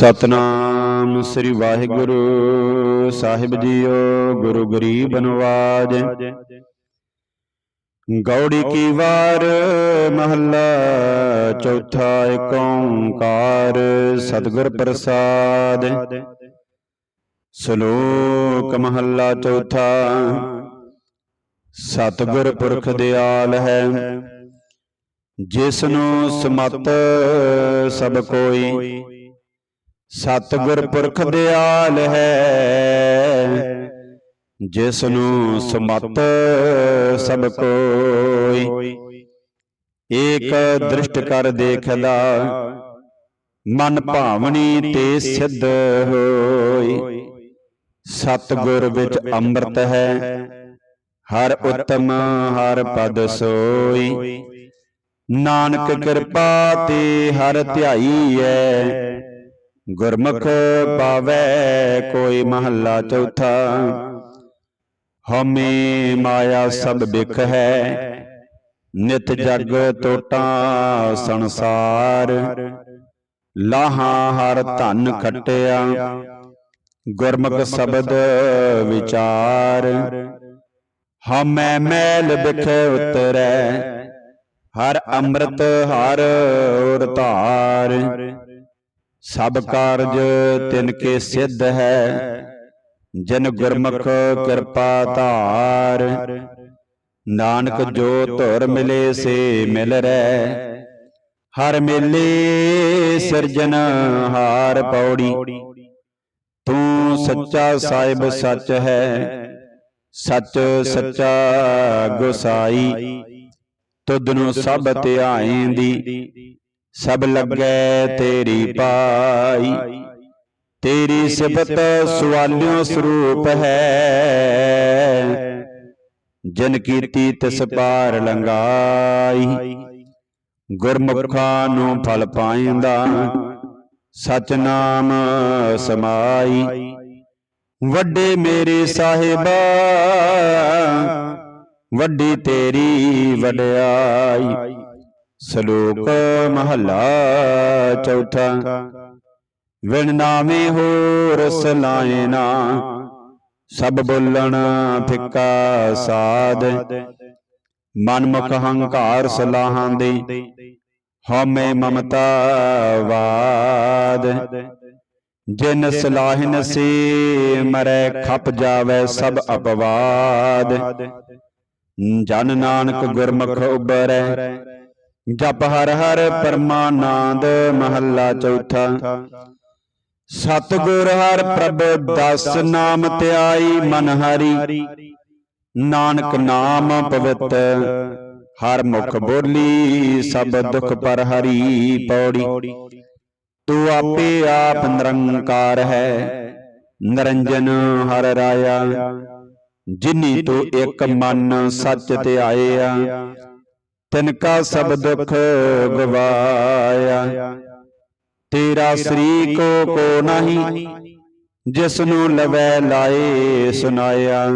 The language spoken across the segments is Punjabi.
ਸਤਨਾਮ ਸ੍ਰੀ ਵਾਹਿਗੁਰੂ ਸਾਹਿਬ ਜੀਓ, ਗੁਰੂ ਗਰੀਬ ਨਵਾਜ। ਗੌੜੀ ਕੀ ਵਾਰ ਮਹੱਲਾ ਚੌਥਾ ਏਕ ਓੰਕਾਰ ਸਤਿਗੁਰ ਪ੍ਰਸਾਦ। ਸ਼ਲੋਕ ਮਹੱਲਾ ਚੌਥਾ, ਸਤਿਗੁਰ ਪੁਰਖ ਦਿਆਲ ਹੈ। ਜਿਸ ਨੂੰ ਸਮਤ ਸਭ ਕੋਈ ਸਤਿਗੁਰ ਪੁਰਖ ਦਿਆਲ ਹੈ ਜਿਸ ਨੂੰ ਸਮਤ ਸਭ ਕੋਈ। ਏਕ ਦ੍ਰਿਸ਼ਟ ਕਰ ਦੇਖਦਾ, ਮਨ ਭਾਵਨੀ ਤੇ ਸਿੱਧ ਹੋਈ। ਸਤਿਗੁਰ ਵਿੱਚ ਅੰਮ੍ਰਿਤ ਹੈ, ਹਰ ਉਤਮ, ਹਰ ਪਦ ਸੋਈ। ਨਾਨਕ ਕਿਰਪਾ ਤੇ ਹਰ ਧਿਆਈ ਹੈ ਗੁਰਮੁਖ ਪਾਵੈ ਕੋਈ ਮਹੱਲਾ ਚੌਥਾ, ਹਮੇ ਮਾਇਆ ਸਭ ਬਿਖ ਹੈ ਨਿਤ ਜਗ ਟੋਟਾ ਸੰਸਾਰ। ਲਾਹਾ ਹਰ ਧਨ ਖਟਿਆ, ਗੁਰਮੁਖ ਸ਼ਬਦ ਵਿਚਾਰ। ਹਮੈ ਮੈਲ ਬਿਖ ਉਤਰੈ, ਹਰ ਅੰਮ੍ਰਿਤ ਹਰ ਔਰ ਸਭ ਕਾਰਜ ਤਿਨ ਕੇ ਸਿੱਧ ਹੈ। ਜਿਨ ਗੁਰਮੁਖ ਕਿਰਪਾ ਧਾਰ। ਨਾਨਕ ਜੋ ਧੁਰ ਮਿਲੇ ਸੇ ਮਿਲ ਰਹਿ ਹਰ ਮੇਲੇ ਸਿਰਜਨ ਹਾਰ ਪੌੜੀ। ਤੂੰ ਸੱਚਾ ਸਾਹਿਬ ਸੱਚ ਹੈ। ਸੱਚ ਸੱਚਾ ਗੁਸਾਈ। ਤੁਧ ਨੂੰ ਸਭ ਧਿਆਏਂਦੀ ਸਭ ਲੱਗੈ ਤੇਰੀ ਪਾਈ। ਤੇਰੀ ਸਿਫਤ ਸੁਆਲਿਓ ਸਰੂਪ ਹੈ। ਜਿਨ ਕੀਤੀ ਤਿਸ ਪਾਰ ਲੰਗਾਈ ਗੁਰਮੁਖਾਂ ਨੂੰ ਫਲ ਪਾਇੰਦਾ ਸਚ ਨਾਮ ਸਮਾਈ। ਵੱਡੇ ਮੇਰੇ ਸਾਹਿਬਾ। ਵੱਡੀ ਤੇਰੀ ਵਡਿਆਈ। ਸ਼ਲੋਕ ਮਹੱਲਾ ਚੌਥਾ। ਵਿਣ ਨਾਮੇ ਹੋਰ ਸਲਾਇਨਾ, ਸਭ ਬੋਲਣ ਫਿੱਕਾ ਸਾਧ। ਮਨ ਮੁਖ ਹੰਕਾਰ ਸਲਾਹਾਂ ਦੇ, ਹਉਮੈ ਮਮਤਾ ਵਾਦ। ਜਿਨ ਸਲਾਹਿਨ ਸੇ ਮਰੈ ਖਪ ਜਾਵੇ ਸਭ ਅਪਵਾਦ। ਜਨ ਨਾਨਕ ਗੁਰਮੁਖ ਉਬਰੈ ਜਪ ਹਰ ਹਰ ਪਰਮਾਨੰਦ ਮਹੱਲਾ ਚੌਥਾ। ਸਤਿਗੁਰ ਹਰ ਪ੍ਰਭ ਦਸ ਨਾਮ ਧਿਆਈ ਮਨ ਹਰੀ। ਨਾਨਕ ਨਾਮ ਪਵਿੱਤ, ਹਰ ਮੁਖ ਬੋਲੀ ਸਭ ਦੁਖ ਪਰ ਹਰੀ ਪੌੜੀ। ਤੂੰ ਆਪੇ ਆਪ ਨਿਰੰਕਾਰ ਹੈ, ਨਿਰੰਜਨ ਹਰ ਰਾਇਆ। ਜਿਨੀ ਤੂੰ ਇੱਕ ਮਨ ਸੱਚ ਆ ਤਿਨ ਕਾ ਸਭ ਦੁਖ ਗਵਾਇਆ ਤੇਰਾ ਸ੍ਰੀ ਕੋ ਕੋ ਨਹੀਂ ਜਿਸ ਨੂੰ ਲਵੈ ਲਾਏ ਸੁਨਾਇਆ।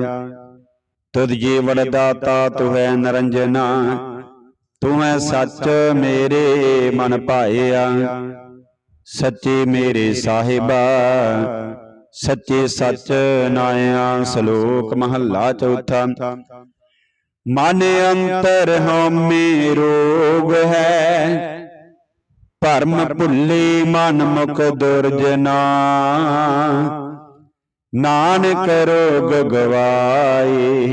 ਤੁਧ ਜੀਵਨ ਦਾਤਾ ਤੂੰ ਹੈ ਨਰੰਜਨਾ। ਤੂੰ ਹੈ ਸੱਚ ਮੇਰੇ ਮਨ ਭਾਇਆ। ਸੱਚੇ ਮੇਰੇ ਸਾਹਿਬਾ। ਸੱਚੇ ਸੱਚ ਨਾਇਆ ਸ਼ਲੋਕ ਮਹੱਲਾ ਚੌਥਾ। ਮਨ ਅੰਤਰ ਹਉਮੈ ਰੋਗ ਹੈ। ਭਰਮ ਭੁੱਲੇ ਮਨ ਮੁਖ ਦੁਰਜਨਾ ਨਾਨਕ ਰੋਗ ਗਵਾਏ,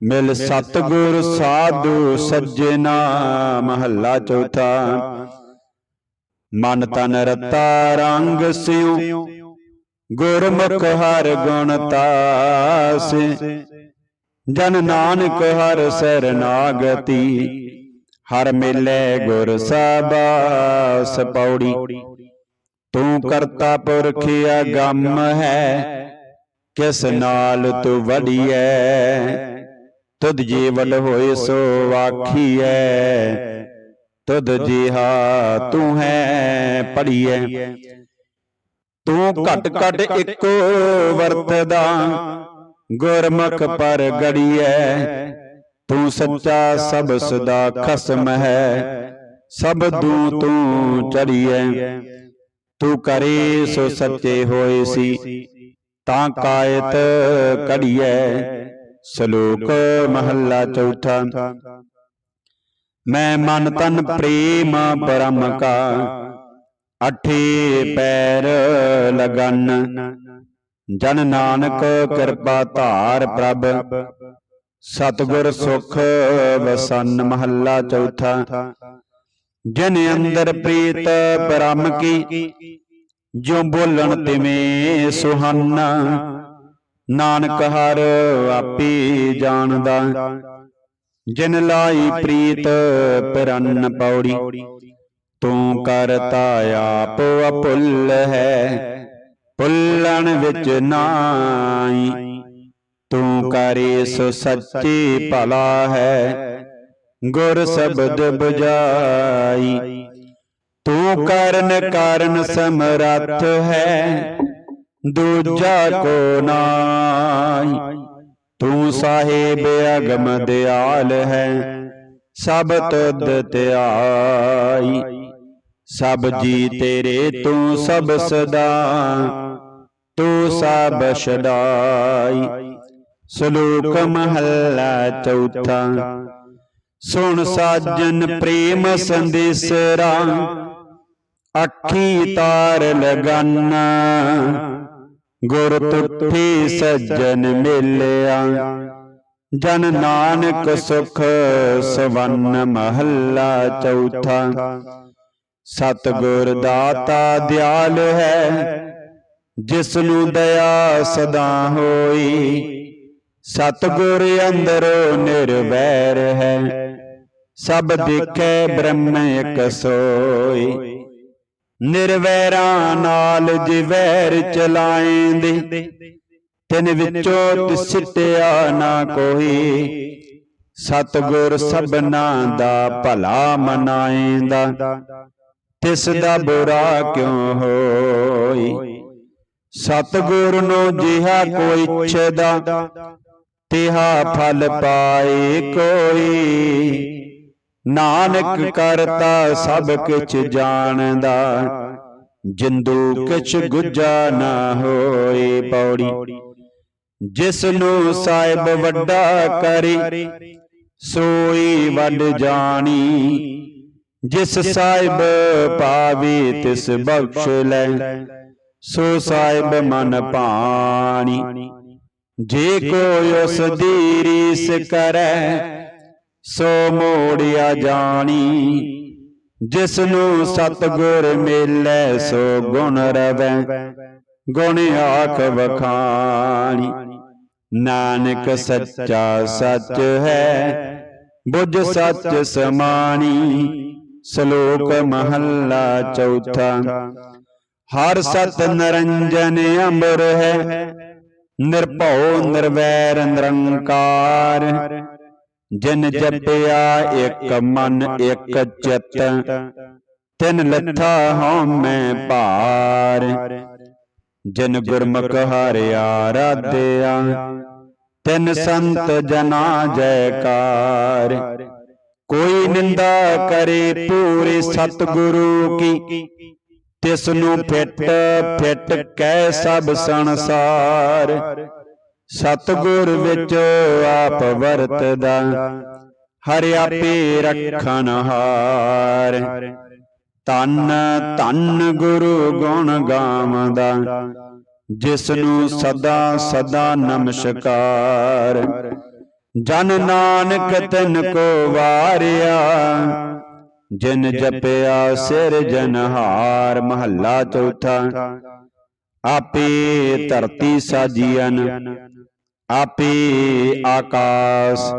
ਮਿਲ ਸਤਗੁਰ ਸਾਧੂ ਸੱਜਣਾ ਮਹੱਲਾ ਚੌਥਾ, ਮਨ ਤਨ ਰਤਾ ਰੰਗ ਸਿਉ, ਗੁਰਮੁਖ ਹਰ ਗੁਣ ਤਾਸੇ। ਜਨ ਨਾਨਕ ਹਰ ਸਰਨਾਗਤੀ ਹਰ ਮਿਲੇ ਗੁਰ ਸਾਬਾਸ ਪੌੜੀ ਤੂੰ ਕਰਤਾ ਪੁਰਖ ਅਗੰਮ ਹੈ, ਕਿਸ ਨਾਲ ਤੂੰ ਵੜੀਐ ਤੁਧ ਜੀਵਨ ਹੋਏ ਸੋ ਆਖੀਐ, ਤੁਧ ਜਿਹਾ ਤੂੰ ਹੈ ਪੜੀਐ ਤੂੰ ਘਟ ਘਟ ਇੱਕੋ ਵਰਤਦਾ ਗੁਰਮੁਖ ਪਰ ਗੜੀਐ ਤੂੰ ਸੱਚਾ ਸਭ ਸਦਾ ਖਸਮ ਹੈ। ਸਭ ਦੂ ਤੂੰ ਚੜੀਐ। ਤੂੰ ਕਰੇ ਸੋ ਸੱਚੇ ਹੋਏ ਸੀ। ਤਾਂ ਕਾਇਤ ਕੜੀਐ। ਸ਼ਲੋਕ ਮਹੱਲਾ ਚੌਥਾ। ਮੈਂ ਮਨ ਤਨ ਪ੍ਰੇਮ ਪਰਮ ਕਾ। ਅਠੇ ਪੈਰ ਲਗਨ। ਜਨ ਨਾਨਕ ਕਿਰਪਾ ਧਾਰ ਪ੍ਰਭ, ਸਤਿਗੁਰ ਸੁਖ ਵਸਨ ਮਹੱਲਾ ਚੌਥਾ। ਜਿਨ ਅੰਦਰ ਪ੍ਰੀਤ ਪਰਮ ਕੀ ਜੋ ਬੋਲਣ ਤਿਵੇਂ ਸੁਹਾਨਾ। ਨਾਨਕ ਹਰ ਆਪੀ ਜਾਣਦਾ। ਜਿਨ ਲਾਈ ਪ੍ਰੀਤ ਪਰਨ ਪੌੜੀ, ਤੂੰ ਕਰਤਾ ਆਪ ਅਪੁੱਲ ਹੈ। ਪੁੱਲਣ ਵਿੱਚ ਨਾਈ ਤੂੰ ਕਰੇ ਸੋ ਸੱਚੀ ਭਲਾ ਹੈ। ਗੁਰ ਸ਼ਬਦ ਬੁਝਾਈ। ਤੂੰ ਕਰਨ ਕਾਰਨ ਸਮਰੱਥ ਹੈ। ਦੂਜਾ ਕੋ ਨਾਈ ਤੂੰ ਸਾਹਿਬ ਅਗਮ ਦਿਆਲ ਹੈ। ਸਭ ਤੁਧ ਧਿਆਈ ਸਭ ਜੀ ਤੇਰੇ ਤੂੰ ਸਭ ਸਦਾ। ਤੂੰ ਸਭ ਛਡਾਈ। ਸ਼ਲੋਕ ਮਹੱਲਾ ਚੌਥਾ। ਸੁਣ ਸਾਜਨ ਪ੍ਰੇਮ ਸੰਦੇਸਰਾ। ਅੱਖੀ ਤਾਰ ਲਗਾਨਾ। ਗੁਰ ਤੁਠੀ ਸੱਜਣ ਮਿਲਿਆ। ਜਨ ਨਾਨਕ ਸੁਖ ਸਵੰਨ ਮਹੱਲਾ ਚੌਥਾ। ਸਤਿਗੁਰ ਦਾਤਾ ਦਿਆਲ ਹੈ। ਜਿਸ ਨੂੰ ਦਇਆ ਸਦਾ ਹੋਈ, ਸਤਿਗੁਰ ਅੰਦਰੋਂ ਨਿਰਵੈਰ ਹੈ। ਸਭ ਦੇਖੈ ਬ੍ਰਹਮ ਇਕ ਸੋਈ। ਨਿਰਵੈਰਾਂ ਨਾਲ ਜਿਵੈਰ ਚਲਾਏਂਦੇ, ਤਿਨ ਵਿੱਚੋਂ ਤਿਸਿਟਿਆ ਨਾ ਕੋਈ। ਸਤਿਗੁਰ ਸਭਨਾ ਦਾ ਭਲਾ ਮਨਾਏਂਦਾ, ਤਿਸ ਦਾ ਬੁਰਾ ਕਿਉ ਹੋਈ? ਸਤਿਗੁਰ ਨੂੰ ਜਿਹਾ ਕੋਈ ਇੱਛਦਾ, ਤਿਹਾ ਫਲ ਪਾਏ ਕੋਈ। ਨਾਨਕ ਕਰਤਾ ਸਭ ਕਿਛ ਜਾਣਦਾ, ਜਿੰਦੂ ਕਿਛ ਗੁੱਜਾ ਨਾ ਹੋਏ ਪੌੜੀ। ਜਿਸ ਨੂੰ ਸਾਹਿਬ ਵੱਡਾ ਕਰੇ, ਸੋਈ ਵੱਡ ਜਾਣੀ। ਜਿਸ ਸਾਹਿਬ ਪਾਵੇ ਤਿਸ ਬਖਸ਼ ਲੈ ਸੋ ਸਾਹਿਬ ਮਨ ਪਾਣੀ। ਜੇ ਕੋਈ ਉਸ ਦੀ ਰੀਸ ਕਰੈ, ਸੋ ਮੋੜਿਆ ਜਾਣੀ। ਜਿਸ ਨੂੰ ਸਤਗੁਰ ਮਿਲੈ, ਸੋ ਗੁਣ ਰਵੈ। ਗੁਣ ਆਖ ਵਖਾਣੀ। ਨਾਨਕ ਸੱਚਾ ਸੱਚ ਹੈ, ਬੁੱਝ ਸੱਚ ਸਮਾਣੀ। ਸ਼ਲੋਕ ਮਹੱਲਾ ਚੌਥਾ। ਹਰ ਸਤ ਨਰੰਜਨ ਅੰਬਰ ਹੈ। ਨਿਰਭਉ ਨਿਰਵੈਰ ਨਿਰੰਕਾਰ। ਜਿਨ ਜਪਿਆ ਇੱਕ ਮਨ ਇੱਕ ਚਿਤ। ਤਿਨ ਲੱਥਾ ਹਉਮੈ ਭਾਰ। ਜਿਨ ਗੁਰਮੁਖ ਹਰਿਆ ਰਾਧਿਆ ਤਿਨ ਸੰਤ ਜਨਾ ਜੈਕਾਰ। ਕੋਈ ਨਿੰਦਾ ਕਰੇ ਪੂਰੇ ਸਤਿਗੁਰੂ ਕੀ। ਤਿਸ ਨੂੰ ਫਿੱਟ ਫਿੱਟ ਕਹਿ ਸਭ ਸੰਸਾਰ। ਸਤਿਗੁਰ ਵਿੱਚ ਆਪ ਵਰਤਦਾ, ਹਰਿ ਆਪੇ ਰੱਖਣ ਹਾਰ। ਤਨ ਧੰਨ ਗੁਰੂ ਗੁਣ ਗਾਵਦਾ ਜਿਸ ਨੂੰ ਸਦਾ ਸਦਾ ਨਮਸਕਾਰ। ਜਨ ਨਾਨਕ ਤਿਨ ਕੋ ਵਾਰਿਆ ਜਿਨ ਜਪਿਆ ਸਿਰ ਜਨਹਾਰ ਮਹੱਲਾ ਚੌਥਾ। ਆਪੇ ਧਰਤੀ ਸਾਜੀਐਨ। ਆਪੇ ਆਕਾਸ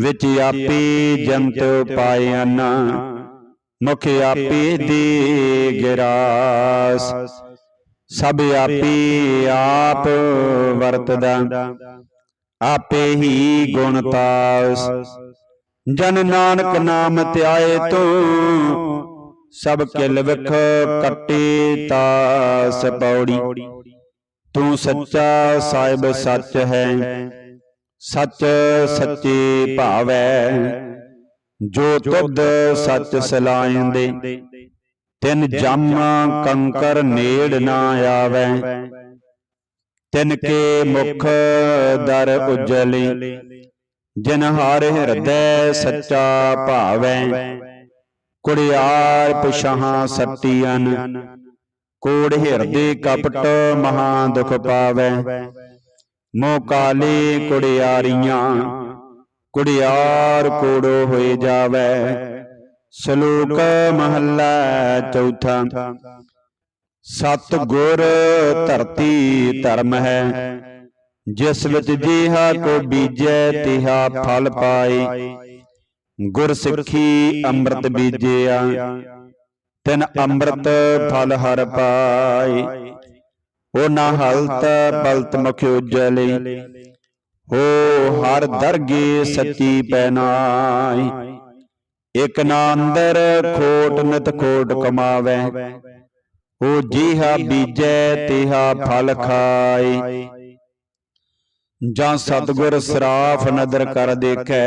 ਵਿੱਚ ਆਪੇ ਜੰਤ ਪਾਇਨ ਮੁਖ ਆਪੇ ਦੇ ਗਿਰਾਸ। ਸਭ ਆਪੇ ਆਪ ਵਰਤਦਾ। ਆਪੇ ਹੀ ਗੁਣਤਾਸ ਜਨ ਨਾਨਕ ਨਾਮ ਧਿਆਏ ਤੂੰ, ਸਭ ਕਿਲ ਵਿਖ ਕੱਟੇ ਤਾਸ ਪੌੜੀ। ਤੂੰ ਸੱਚਾ ਸਾਹਿਬ ਸੱਚ ਹੈ, ਸੱਚ ਸੱਚੇ ਭਾਵੈ, ਜੋ ਤੁਧ ਸੱਚ ਸਲਾਇੰਦੇ। ਤਿਨ ਜਮ ਕੰਕਰ ਨੇੜ ਨਾ ਆਵੈ, ਤਿਨ ਕੇ ਮੁਖ ਦਰ ਉਜਲੀ। ਜਿਨ ਹਰ ਹਿਰਦੈ ਸੱਚਾ ਭਾਵੈ। ਕੁੜਿਆਰ ਪਿਛਾਹਾਂ ਸੱਟੀਅਨ ਕੋੜ ਹਿਰਦੇ ਕਪਟ ਮਹਾ ਦੁਖ ਪਾਵੈ। ਮੋਹ ਕਾਲੇ ਕੁੜਿਆਰੀਆਂ। ਕੁੜਿਆਰ ਕੋੜੋ ਹੋਏ ਜਾਵੈ। ਸ਼ਲੋਕ ਮਹੱਲਾ ਚੌਥਾ। ਸਤ ਗੁਰ ਧਰਤੀ ਧਰਮ ਹੈ। ਜਿਸ ਵਿੱਚ ਜਿਹਾ ਕੋ ਬੀਜੈ, ਤਿਹਾ ਫਲ ਪਾਏ ਗੁਰ ਸਿੱਖੀ ਅੰਮ੍ਰਿਤ ਬੀਜਿਆ, ਤਿਨ ਅੰਮ੍ਰਿਤ ਫਲ ਹਰ ਪਾਏ ਉਹ ਨਾ ਹਲਤ ਬਲਤ ਮੁਖ ਉਜਲੇ ਹੋ ਹਰ ਦਰਗੇ ਸੱਚੀ ਪੈਨਾਈ। ਇਕ ਨਾ ਅੰਦਰ ਖੋਟ ਨਿਤ ਖੋਟ ਕਮਾਵੇ। ਉਹ ਜਿਹਾ ਬੀਜੈ, ਤਿਹਾ ਫਲ ਖਾਏ ਜਾਂ ਸਤਗੁਰ ਸਰਾਫ ਨਦਰ ਕਰ ਦੇਖੈ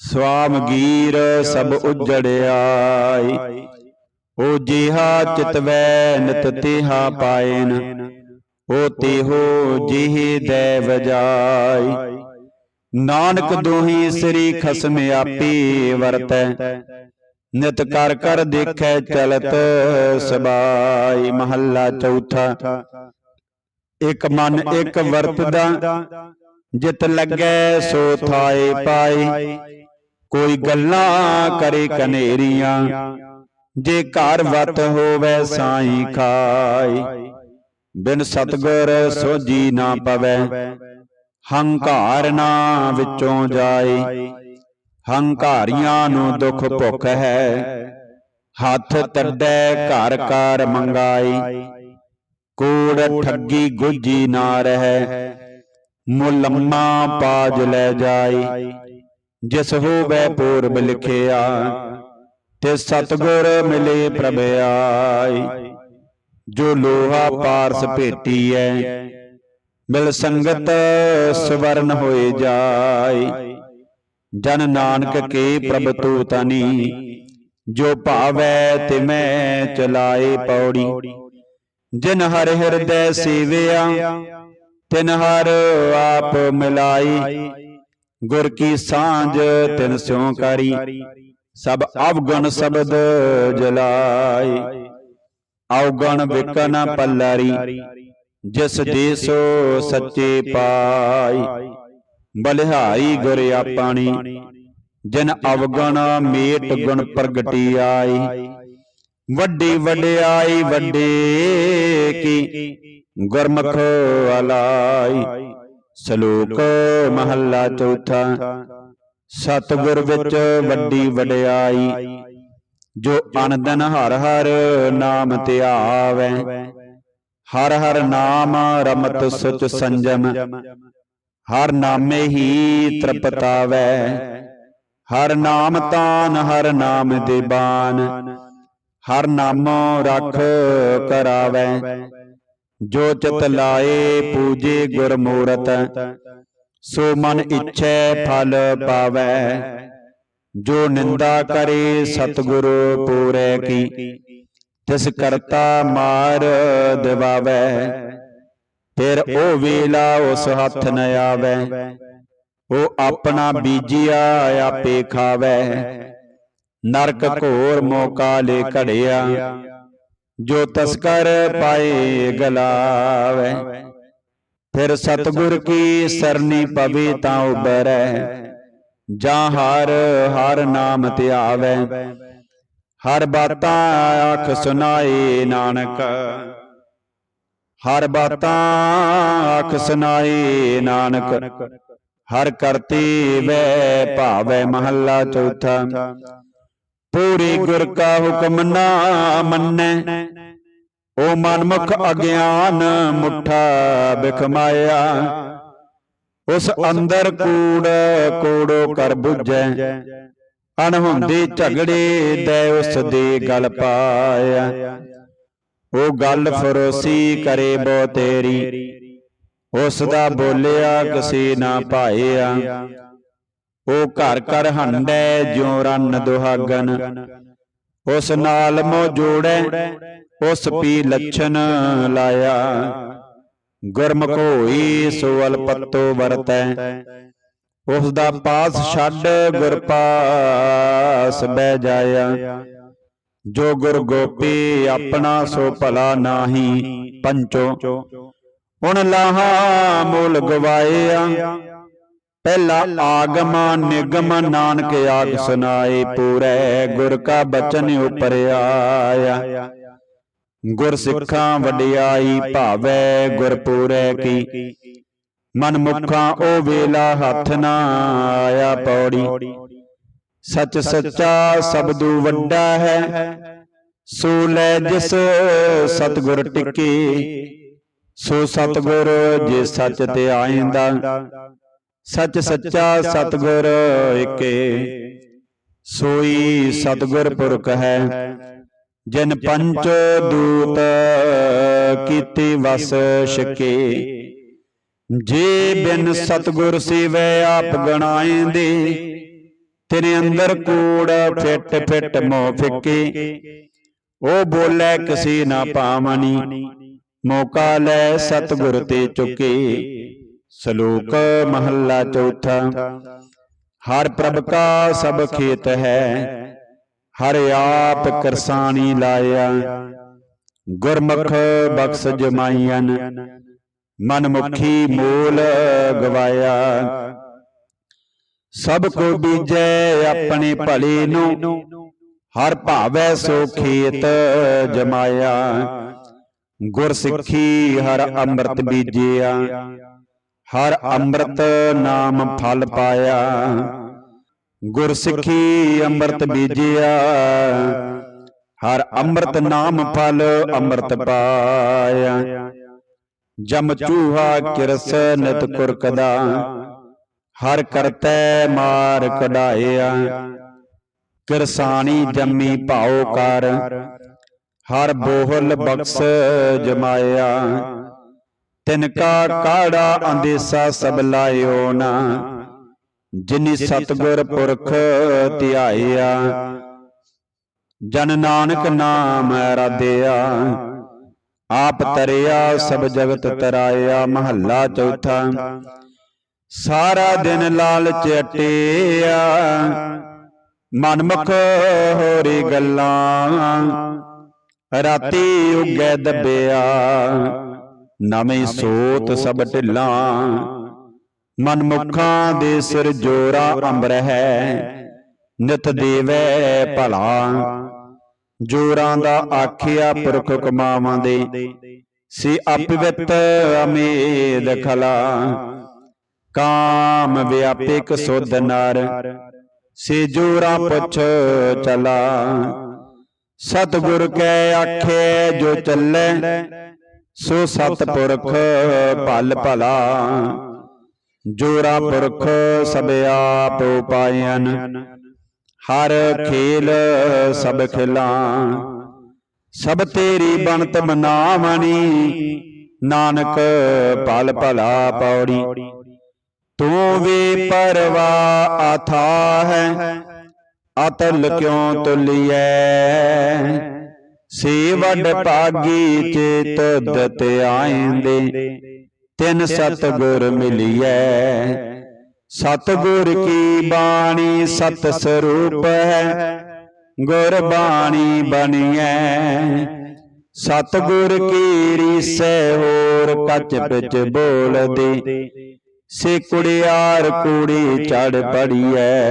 ਸਵਾਮ ਗੀਰ ਸਭ ਉਜੜਿਆਈ। ਉਹ ਜਿਹਾ ਚਿਤਵੈ ਨਿਤ ਤਿਹਾ ਪਾਏਨ ਉਹ ਤੇਹੋ ਜਿਹੇ ਦੇ ਵਜਾਈ। ਨਾਨਕ ਦੋਹੀ ਸ੍ਰੀ ਖਸਮ ਆਪੇ ਵਰਤੈ। ਨਿਤ ਕਰ ਕਰ ਦੇਖੈ ਚਲਤ ਸਬਾਈ। ਮਹੱਲਾ ਚੌਥਾ। ਇਕ ਮਨ ਇਕ ਵਰਤਦਾ ਜਿਤ ਲੱਗੈ ਸੋ ਥਾਏ ਪਾਏ। ਕੋਈ ਗੱਲਾਂ ਕਰੇ ਕਨੇਰੀਆਂ। ਜੇ ਘਰ ਵਤ ਹੋਵੇ ਸਾਈ ਖਾਈ ਬਿਨ ਸਤਗੁਰ ਸੋਜੀ ਨਾ ਪਵੈ। ਹੰਕਾਰ ਨਾ ਵਿੱਚੋਂ ਜਾਏ। ਹੰਕਾਰੀਆਂ ਨੂੰ ਦੁੱਖ ਭੁੱਖ ਹੈ। ਹੱਥ ਤੱਡੈ ਘਰ ਕਾਰ ਮੰਗਾਈ ਕੂੜ ਠੱਗੀ ਗੁੱਜੀ ਨਾ ਰਹਿ। ਮੁਲੰਮਾ ਪਾਜ ਲੈ ਜਾਈ ਜਿਸ ਹੋਵੇ ਪੂਰਬ ਲਿਖਿਆ ਤੇ ਸਤਗੁਰ ਮਿਲੇ ਪ੍ਰਭ ਆਈ ਜੋ ਲੋਹਾ ਪਾਰਸ ਭੇਟੀਐ ਮਿਲ ਸੰਗਤ ਸਵਰਨ ਹੋਏ ਜਾਈ ਜਨ ਨਾਨਕ ਕੇ ਪ੍ਰਭ ਤੂਤਨੀ। ਜੋ ਭਾਵੈ ਤੇ ਮੈਂ ਚਲਾਏ ਪੌੜੀ। ਜਿਨ ਹਰ ਹਿਰਦੈ ਸੇਵਿਆ, ਤਿਨ ਹਰ ਆਪ ਮਿਲਾਈ। ਗੁਰ ਕੀ ਸਾਂਝ, ਤਿਨ ਸਿਉ ਕਰੀ। ਸਭ ਅਵਗਣ ਸ਼ਬਦ ਜਲਾਈ। ਅਵਗਣ ਵਿਕਨ ਪੱਲਰੀ। ਜਿਸ ਦੇਸੋ ਸੱਚੇ ਪਾਈ। ਬਲਿਹਾਰੀ ਗੁਰ ਆਪਣੀ। ਜਿਨ ਅਵਗਣ ਮੇਟ ਗੁਣ ਪ੍ਰਗਟੀ ਆਈ ਵੱਡੀ ਵਡਿਆਈ ਵੱਡੇ ਕੀ, ਗੁਰਮੁਖ ਅਲਾਈ। ਸ਼ਲੋਕ ਮਹੱਲਾ ਚੌਥਾ, ਸਤਿਗੁਰ ਵਿੱਚ ਵੱਡੀ ਵਡਿਆਈ, ਜੋ ਅਨੰਦਨ ਹਰ ਹਰ ਨਾਮ ਧਿਆਵੈ ਹਰ ਹਰ ਨਾਮ ਰਮਤ ਸੁਚ ਸੰਜਮ, ਹਰ ਨਾਮੇ ਹੀ ਤ੍ਰਿਪਤਾਵੈ। ਹਰ ਨਾਮ ਤਾਨ, ਹਰ ਨਾਮ ਦੇ ਬਾਨ ਹਰ ਨਾਮੋ ਰਖ ਕਰਾਵੈ। ਜੋ ਚਿਤ ਲਾਏ ਪੂਜੇ ਗੁਰਮੂਰਤ, ਸੋ ਮਨ ਇੱਛੈ ਫਲ ਪਾਵੈ। ਜੋ ਨਿੰਦਾ ਕਰੇ ਸਤਿਗੁਰੂ ਪੂਰੈ ਕੀ, ਤਿਸ ਕਰਤਾ ਮਾਰ ਦਿਵਾਵੈ। ਫਿਰ ਉਹ ਵੇਲਾ ਉਸ ਹੱਥ ਨ ਆਵੈ। ਉਹ ਆਪਣਾ ਬੀਜਿਆ ਆਪੇ ਖਾਵੈ। ਨਰਕ ਘੋਰ ਮੋਕਾ ਲੈ ਘੜਿਆ। ਜੋ ਤਸਕਰ ਪਾਏ ਗਲਾਵੈ। ਫਿਰ ਸਤਗੁਰ ਕੀ ਸਰਨੀ ਪਵੇ ਤਾਂ ਉਬਰੈ ਜਾਂ ਹਰ ਹਰ ਨਾਮ ਧਿਆਵੈ। ਹਰ ਬਾਤਾਂ ਆਖ ਸੁਨਾਏ ਨਾਨਕ। ਹਰ ਬਾਤਾਂ ਆਖ ਸੁਨਾਏ ਨਾਨਕ। ਹਰ ਕਰਤੀ ਵੈ ਭਾਵੈ ਮਹੱਲਾ ਚੌਥਾ। ਪੂਰੀ ਗੁਰ ਕਾ ਹੁਕਮ ਨਾ ਮੰਨੈ। ਓ ਮਨਮੁਖ ਅਗਿਆਨ ਮੁੱਠਾ ਬਿਖਮਾਇਆ। ਉਸ ਅੰਦਰ ਕੂੜ ਕੋੜੋ ਕਰ 부ਝੈ ਅਣਹੁੰਦੇ ਝਗੜੇ ਦੇ ਉਸ ਦੇ ਗਲ ਪਾਇਆ। ਉਹ ਗੱਲ ਫਰੋਸੀ ਕਰੇ ਬੋ ਤੇਰੀ ਉਸ ਦਾ ਬੋਲਿਆ ਕਿਸੇ ਨਾ ਭਾਇਆ ਉਹ ਘਰ ਘਰ ਹੰਡੈ, ਜਿਉ ਰੰਨ ਦੁਹਾਗਨ। ਉਸ ਨਾਲ ਮੋ ਜੋੜੈ ਉਸ ਪੀ ਲੱਛਣ ਲਾਇਆ। ਗੁਰਮੁਖ ਹੋਈ ਸੋ ਅਲਪਤੋ ਵਰਤੈ। ਉਸ ਦਾ ਪਾਸ ਛੱਡ ਗੁਰ ਪਾਸ ਬਹਿ ਜਾਇਆ। ਜੋ ਗੁਰ ਗੋਪੀ ਆਪਣਾ ਸੋ ਭਲਾ ਨਾਹੀ ਪੰਚੋ। ਹੁਣ ਲਾਹਾ ਮੂਲ ਗਵਾਇਆ। ਪਹਿਲਾ ਆਗਮ ਨਿਗਮ ਨਾਨਕ ਆਗ ਸੁਨਾਏ ਪੂਰੇ ਗੁਰ ਕਾ ਬਚਨ ਉਪਰ ਆਇਆ ਗੁਰ ਸਿੱਖਾਂ ਵਡਿਆਈ ਭਾਵੈ, ਗੁਰ ਪੂਰੈ ਕੀ। ਮਨ ਮੁਖਾਂ ਉਹ ਵੇਲਾ ਹੱਥ ਨਾ ਆਇਆ ਪੌੜੀ। ਸਚ ਸੱਚਾ ਸਬਦੂ ਵੱਡਾ ਹੈ, ਸੋ ਲੈ ਜਿਸ ਸਤਗੁਰ ਟਿਕੇ, ਸੋ ਸਤਗੁਰ ਜੇ ਸੱਚ ਤੇ ਆਇਂਦਾ। ਸੱਚ ਸੱਚਾ ਸਤਗੁਰ ਏਕੇ। ਸੋਈ ਸਤਗੁਰ ਪੁਰਖ ਹੈ। ਜਿਨ ਪੰਚ ਦੂਤ ਕੀਤੇ ਵਸ ਛਕੇ। ਜੇ ਬਿਨ ਸਤਗੁਰ ਸੇਵੈ ਆਪ ਗਣਾਏਂਦੇ। ਤੇਰੇ ਅੰਦਰ ਕੂੜ ਫਿੱਟ ਫਿੱਟ ਮੋ ਫਿੱਕੇ। ਉਹ ਬੋਲੇ ਕਿਸੇ ਨਾ ਪਾਵਨੀ। ਮੌਕਾ ਲੈ ਸਤਗੁਰ ਤੇ ਚੁੱਕੇ। ਸ਼ਲੋਕ ਮਹੱਲਾ ਚੌਥਾ। ਹਰ ਪ੍ਰਭ ਕਾ ਸਭ ਖੇਤ ਹੈ, ਹਰ ਆਪ ਕਰਸਾਨੀ ਲਾਇਆ। ਗੁਰਮੁਖ ਬਖਸ਼ ਜਮਾਈਨ ਮਨ ਮੂਲ ਗਵਾਇਆ। ਸਭ ਕੋ ਬੀਜੈ ਆਪਣੇ ਭਲੇ ਨੂੰ, ਹਰ ਭਾਵੈ ਸੋ ਖੇਤ ਜਮਾਇਆ। ਗੁਰ ਸਿੱਖੀ ਹਰ ਅੰਮ੍ਰਿਤ ਬੀਜਿਆ। ਹਰ ਅੰਮ੍ਰਿਤ ਨਾਮ ਫਲ ਪਾਇਆ। ਗੁਰ ਸਿੱਖੀ ਅੰਮ੍ਰਿਤ ਬੀਜਿਆ। ਹਰ ਅੰਮ੍ਰਿਤ ਨਾਮ ਫਲ ਅੰਮ੍ਰਿਤ ਪਾਇਆ। ਜਮ ਚੂਹਾ ਕਿਰਸ ਨਿਤ ਕੁਰਕਦਾ। ਹਰ ਕਰਤੈ ਮਾਰ ਕਢਾਇਆ। ਕਿਰਸਾਨੀ ਜੰਮੀ ਭਾਉ ਕਰ। ਹਰ ਬੋਹਲ ਬਖਸ਼ ਜਮਾਇਆ। ਤਿਨ ਕਾ ਕਾੜਾ ਅੰਦੇਸਾ ਸਭ ਲਾਇਓ ਨਾ। ਜਿਨੀ ਸਤਗੁਰ ਪੁਰਖ ਧਿਆਇਆ। ਜਨ ਨਾਨਕ ਨਾਮ ਰਾਧਿਆ ਆਪ ਤਰਿਆ ਸਭ ਜਗਤ ਤਰਾਇਆ। ਮਹੱਲਾ ਚੌਥਾ। ਸਾਰਾ ਦਿਨ ਲਾਲਚ ਅਟਿਆ। ਮਨਮੁਖ ਹੋਰੀ ਗੱਲਾਂ। ਰਾਤੀ ਉਗੈ ਦੱਬਿਆ। ਨਵੇਂ ਸੋਤ ਸਭ ਢਿੱਲਾਂ। ਮਨਮੁਖਾਂ ਦੇ ਸਿਰ ਜੋਰਾ ਅੰਬਰ ਹੈ। ਨਿਤ ਦੇਵੈ ਭਲਾ। ਜੋਰਾਂ ਦਾ ਆਖਿਆ ਪੁਰਖ ਕਮਾਵਾਂ ਦੇ। ਸੀ ਅਪਵਿੱਤ ਅਮੇਦ ਖਲਾ। ਕਾਮ ਵਿਆਪਿਕ ਸੁਧ ਨਰ। ਸੇ ਜੋਰਾ ਪੁੱਛ ਚਲਾ। ਸਤਿਗੁਰ ਕੈ ਆਖੇ ਜੋ ਚੱਲੇ। ਸੋ ਸਤਪੁਰਖ ਭਲ ਭਲਾ ਜੋਰਾ ਪੁਰਖ ਸਭ ਆਪ ਉਪਾਇਨ। ਹਰ ਖੇਲ ਸਭ ਖਿਲਾਂ। ਸਭ ਤੇਰੀ ਬਣਤ ਬਨਾਵਣੀ ਨਾਨਕ ਭਲ ਭਲਾ ਪੌੜੀ। ਤੂੰ ਵੀ ਪਰਵਾ ਆਥਾ ਹੈ। ਅਤਲ ਕਿਉ ਤੁਲਿਐ? ਸੇ ਵੱਡ ਭਾਗੀ ਚੇਤ ਦਤ ਆਇਂਦੇ। ਤਿਨ ਸਤਗੁਰ ਮਿਲਿਐ। ਸਤਗੁਰ ਕੀ ਬਾਣੀ ਸਤ ਸਰੂਪ। ਹੈ ਗੁਰ ਬਾਣੀ ਬਣੀਐ। ਸਤਗੁਰ ਕੀ ਰੀਸੈ ਹੋਰ ਕੱਚ ਪਿਚ ਬੋਲਦੀ। ਸੇ ਕੁੜਿਆਰ ਕੂੜੀ ਚੜ ਪੜੀਐ।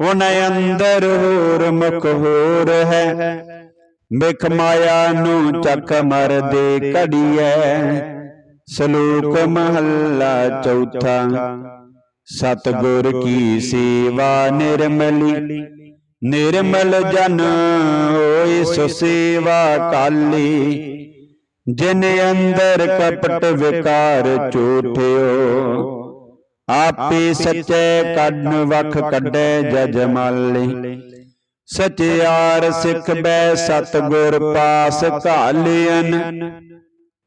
ਉਨ ਅੰਦਰ ਹੋਰ ਮੁਖ ਹੋਰ ਹੈ। ਮਿਖ ਮਾਇਆ ਨੂੰ ਚੱਕ ਮਰਦੇ ਕੜੀਐ ਸ਼ਲੋਕ ਮਹੱਲਾ ਚੌਥਾ। ਸਤਗੁਰ ਕੀ ਸੇਵਾ ਨਿਰਮਲੀ। ਨਿਰਮਲ ਜਨ ਹੋਏ ਸੋ ਸੇਵਾ ਕਾਲੀ। ਜਿਨ ਅੰਦਰ ਕਪਟ ਵਿਕਾਰ ਝੂਠਿਓ, ਆਪੇ ਸੱਚੇ ਕੱਢ ਵਖ ਕੱਢੇ ਜਜਮਾਲੀ। ਸਚਿਆਰ ਸਿੱਖ ਬੈ ਸਤਗੁਰ ਪਾਸ ਘਾਲਿਆਨ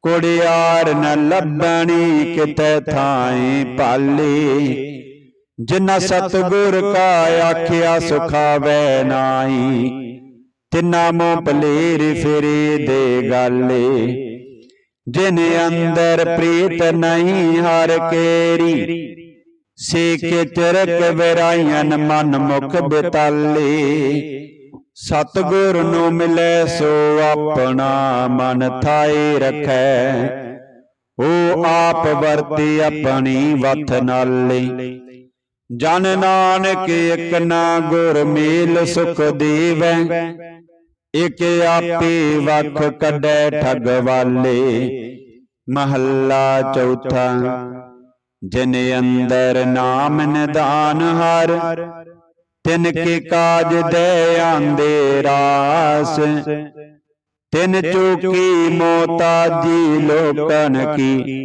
ਕੁੜਿਆਰ ਨ ਲੱਭਣੀ ਕਿਤੇ ਥਾਈ ਪਾਲੀ ਜਿਨਾ ਸਤਗੁਰ ਕਾ ਆਖਿਆ ਸੁਖਾਵੇ ਨਾਹੀ, ਤਿੰਨਾ ਮੋ ਭਲੇਰ ਫੇਰੇ ਦੇ ਗਾਲੇ। ਜਿਨ ਅੰਦਰ ਪ੍ਰੀਤ ਨਹੀਂ ਹਰ ਕੇਰੀ ਸੇ ਕੇ ਚਰਕ ਵਿਰਾਇਨ ਮਨ ਮੁਖ ਬਿਤਾਲੇ। ਸਤਗੁਰ ਨੂੰ ਮਿਲੇ ਸੋ ਆਪਣਾ ਮਨ ਥਾਏ ਰਖੈ। ਉਹ ਆਪ ਵਰਤੀ ਆਪਣੀ ਵਥ ਨਾਲੇ। ਜਨ ਨਾਨਕ ਇਕ ਨਾ ਗੁਰ ਮੇਲ ਸੁਖ ਦੇਵੈ। ਇਕ ਆਪੇ ਵਖ ਕੱਢੈ ਠਗ ਵਾਲੇ। ਮਹੱਲਾ ਚੌਥਾ। ਜਿਨ ਅੰਦਰ ਨਾਮ ਨਿਦਾਨ ਹਰ ਤਿਨ ਕੇ ਕਾਜ ਦੇ ਆਂਦੇ ਰਾਸ। ਤਿਨ ਚੂਕੀ ਮੋਤਾਜੀ ਲੋਕਨ ਕੀ।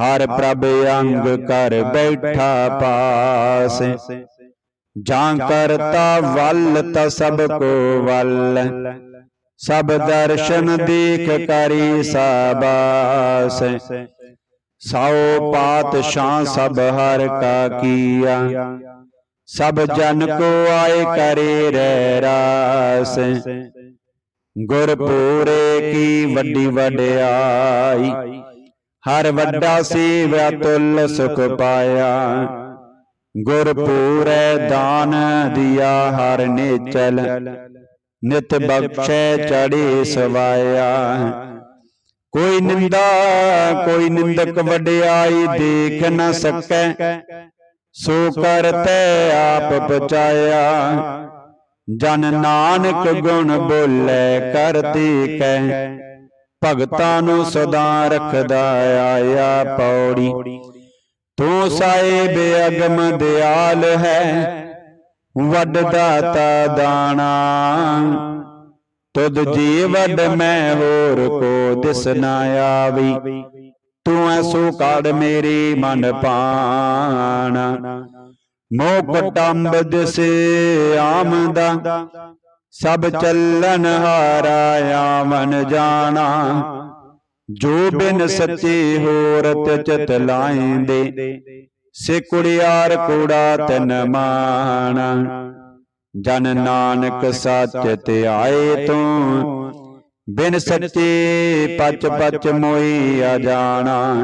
ਹਰ ਪ੍ਰਭ ਅੰਗ ਕਰ ਬੈਠਾ ਪਾਸ। ਜਾਂ ਕਰਤਾ ਵੱਲ ਤਾ ਸਭ ਕੋ ਵੱਲ। ਸਭ ਦਰਸ਼ਨ ਦੇਖ ਕਰੀ ਸਾਬਾਸ। ਸਾਉ ਪਾਤਸ਼ਾਹ ਸਭ ਹਰ ਕਾ ਕੀਆ। ਸਭ ਜਨ ਕੋ ਆਏ ਕਰੇ ਰਹਿ ਰਾਸ। ਗੁਰ ਪੂਰੇ ਕੀ ਵੱਡੀ ਵਡਿਆਈ ਹਰ ਵੱਡਾ ਸੇਵਿਆ ਤੁਲ ਸੁਖ ਪਾਇਆ। ਗੁਰ ਪੂਰੇ ਦਾਨ ਦਿਆ ਹਰ ਨੇਚਲ। ਨਿਤ ਬਖਸ਼ੈ ਚੜੀ ਸਵਾਇਆ। ਕੋਈ ਨਿੰਦਾ ਕੋਈ ਨਿੰਦਕ ਵਡਿਆਈ ਦੇਖ ਨ ਸਕੈ। ਸੋ ਕਰਤੈ ਆਪ ਪਚਾਇਆ ਜਨ ਨਾਨਕ ਗੁਣ ਬੋਲੇ ਕਰਤੀ। ਕੈ ਭਗਤਾਂ ਨੂੰ ਸਦਾ ਰੱਖਦਾ ਆਇਆ ਪੌੜੀ। ਤੂੰ ਸਾਹਿਬ ਅਗਮ ਦਿਆਲ ਹੈ। ਵੱਡ ਦਾਤਾ ਦਾਣਾ। ਤੁਧ ਜੀ ਵੱਡ ਮੈਂ ਹੋਰ ਕੋ ਦਿਸ ਨਾ ਆਵੀ। ਤੂੰ ਐਸੋ ਕਾੜ ਮੇਰੀ ਮਨ ਪਾਣਾ ਮੋਹ ਕਟੰਬ ਦਿਸ ਆਮਦਾ। ਸਭ ਚੱਲਨ ਹਾਰਾ ਆਵਨ ਜਾਣਾ। ਜੋ ਬਿਨ ਸੱਚੇ ਹੋਰ ਤੇ ਚਿਤ ਲਾਇਂਦੇ ਸੇ ਕੁੜਿਆਰ ਕੂੜਾ ਤਨ ਮਾਣਾ। ਜਨ ਨਾਨਕ ਸੱਚ ਤੇ ਆਏ ਤੂੰ। ਬਿਨ ਸੱਚੇ ਪਚ ਪਚ ਮੋਈ ਆ ਜਾਣਾ।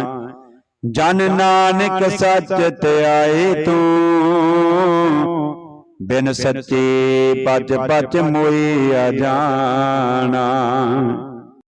ਜਨ ਨਾਨਕ ਸੱਚ ਤੇ ਆਏ ਤੂੰ। ਬਿਨ ਸੱਚੇ ਪਚ ਪਚ ਮੋਈ ਆ ਜਾਣਾ।